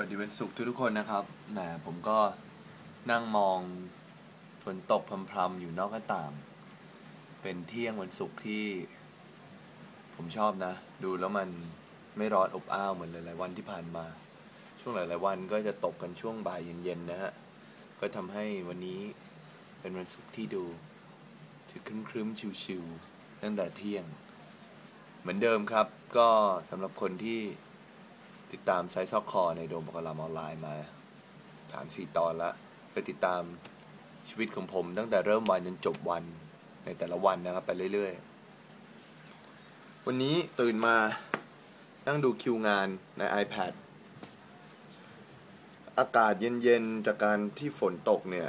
วัสดีวันศุกร์ทุกๆคนนะครับแหมผมก็นั่งมองฝนตกพรำๆอยู่นอกหน้าต่าง เป็นเที่ยงวันศุกร์ที่ ผมชอบนะ ดูแล้วมันไม่ร้อนอบอ้าวเหมือนหลายๆวันที่ผ่านมา ช่วงหลายๆวันก็จะตกกันช่วงบ่ายเย็นๆนะฮะ ก็ทำให้วันนี้เป็นวันศุกร์ที่ดูจะครึ้มๆชิวๆตั้งแต่เที่ยง เหมือนเดิมครับ ก็สำหรับคนที่ ติดตามไซส์ซอกคอในโดมปกรามออนไลน์มาสามสี่ตอนละก็ติดตามชีวิตของผม ตั้งแต่เริ่มวันจนจบวันในแต่ละวันนะครับ ไปเรื่อยๆ วันนี้ตื่นมานั่งดูคิวงานใน iPad อากาศเย็นๆ จากการที่ฝนตกเนี่ย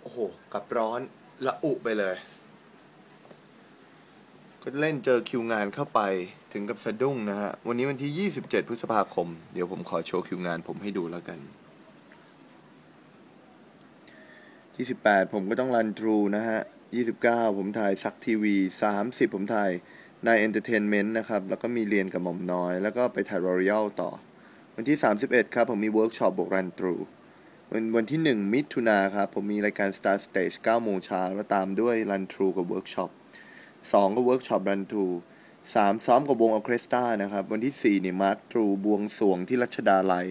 โอ้โห กับร้อนละอุไปเลย ก็เล่นเจอคิวงานเข้าไปถึงกับสะดุ้งนะฮะ วันนี้วันที่ 27 พฤษภาคม เดี๋ยวผมขอโชว์คิวงานผมให้ดูแล้วกันที่18ผมก็ต้องรันทรูนะฮะ 29 ผมถ่ายซักทีวี 30 ผมถ่ายนายเอนเตอร์เทนเมนต์นะครับ แล้วก็มีเรียนกับหม่อมน้อย แล้วก็ไปถ่ายรอยัลต่อ วันที่ 31 ครับ ผมมีเวิร์กช็อปบวกรันทรูวันวันที่ 1 มิถุนาครับ ผมมีรายการ Star Stage 9โมงเช้าแล้วตามด้วยรันทรูกับเวิร์กช็อป สองก็เวิร์กช็อปรันทูสามซ้อมกับวงออเคสตรานะครับ วันที่สี่เนี่ยมาร์ทรูบวงสวงที่รัชดาลัย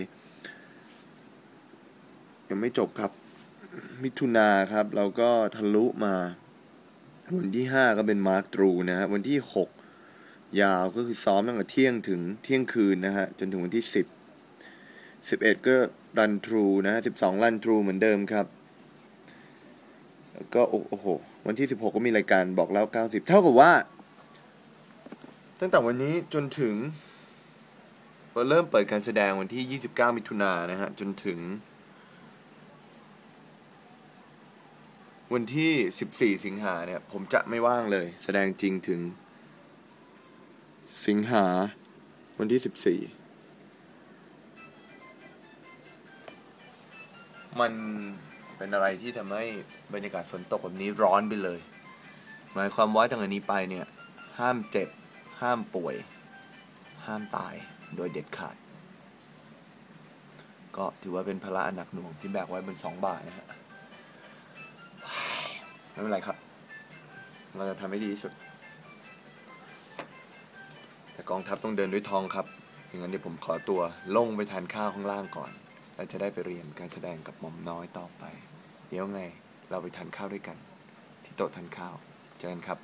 ยังไม่จบครับ มิถุนาครับเราก็ทะลุมา วันที่ห้าก็เป็นมาร์ทรูนะฮะวันที่หกยาวก็คือซ้อมตั้งแต่เที่ยงถึงเที่ยงคืนนะฮะ จนถึงวันที่สิบสิบเอ็ดก็รันทรูนะฮะสิบสองรันทรูเหมือนเดิมครับ แล้วก็โอ้โห วันที่ 16 ก็มีรายการบอกแล้ว 90 เท่ากับว่า ตั้งแต่วันนี้จนถึงเราเริ่มเปิดการแสดงวันที่ 29 มิถุนายนนะฮะ จนถึง วันที่ 14 สิงหาเนี่ย ผมจะไม่ว่างเลย แสดงจริงถึง สิงหา วันที่ 14 มัน เป็นอะไรที่ทำให้บรรยากาศฝนตกแบบนี้ร้อนไปเลย หมายความว่าตั้งแต่นี้ไปเนี่ย ห้ามเจ็บ ห้ามป่วย ห้ามตายโดยเด็ดขาด ก็ถือว่าเป็นภาระอันหนักหน่วงที่แบกไว้บนสองบาทนะฮะไม่เป็นไรครับ เราจะทำให้ดีที่สุด แต่กองทัพต้องเดินด้วยทองครับอย่างนั้นเดี๋ยวผมขอตัวลงไปทานข้าวข้างล่างก่อน เราจะได้ไปเรียนการแสดงกับหม่อมน้อยต่อไป เดี๋ยวไงเราไปทานข้าวด้วยกัน ที่โต๊ะทานข้าว เจอกันครับ